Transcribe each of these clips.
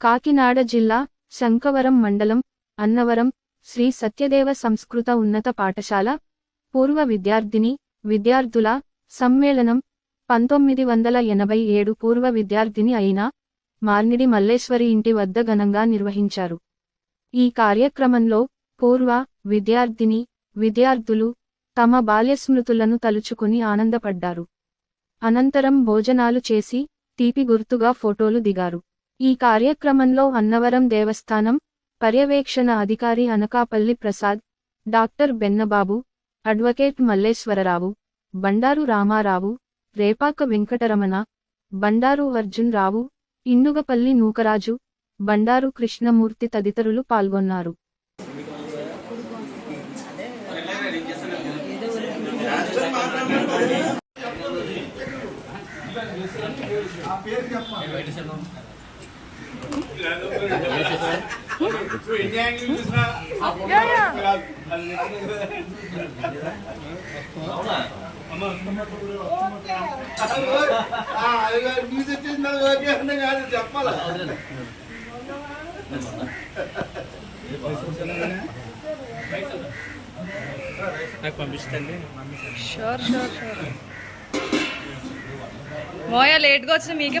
కాకినాడ జిల్లా శంకవరం మండలం అన్నవరం శ్రీ సత్యదేవ సంస్కృత ఉన్నత పాఠశాల పూర్వ విద్యార్థిని విద్యార్థుల సమ్మేళనం పంతొమ్మిది వందల ఎనభై ఏడు పూర్వ విద్యార్థిని అయిన మార్నిడి మల్లేశ్వరి ఇంటి వద్ద ఘనంగా నిర్వహించారు. ఈ కార్యక్రమంలో పూర్వ విద్యార్థిని విద్యార్థులు తమ బాల్యస్మృతులను తలుచుకుని ఆనందపడ్డారు. అనంతరం భోజనాలు చేసి తీపి గుర్తుగా ఫోటోలు దిగారు. ఈ కార్యక్రమంలో అన్నవరం దేవస్థానం పర్యవేక్షణ అధికారి అనకాపల్లి ప్రసాద్ డాక్టర్ బెన్నబాబు అడ్వకేట్ మల్లేశ్వరరావు బండారు రామారావు రేపాక వెంకటరమణ బండారు అర్జున్ రావు ఇండుగపల్లి నూకరాజు బండారు కృష్ణమూర్తి తదితరులు పాల్గొన్నారు. న్యూస్ వచ్చేసి ఓకే అంటే కాదు చెప్పాలా నాకు షూర్ షూర్ షూర్ మోయా లేట్గా వచ్చిన మీకే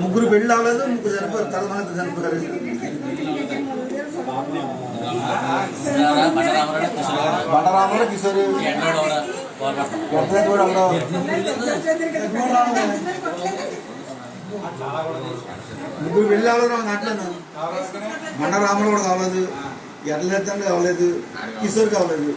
ముగ్గురు పెళ్ళి అవ్వలేదు ముగ్గురు చనిపోయారు తలమంత చనిపోయారు బండరాములు కిషోర్. కూడా ముగ్గురు పెళ్ళి అవ్వలేదు దాంట్లో బండరాములు కూడా కావలేదు. ఎట్ల కావలేదు. కిషోర్ కావలేదు.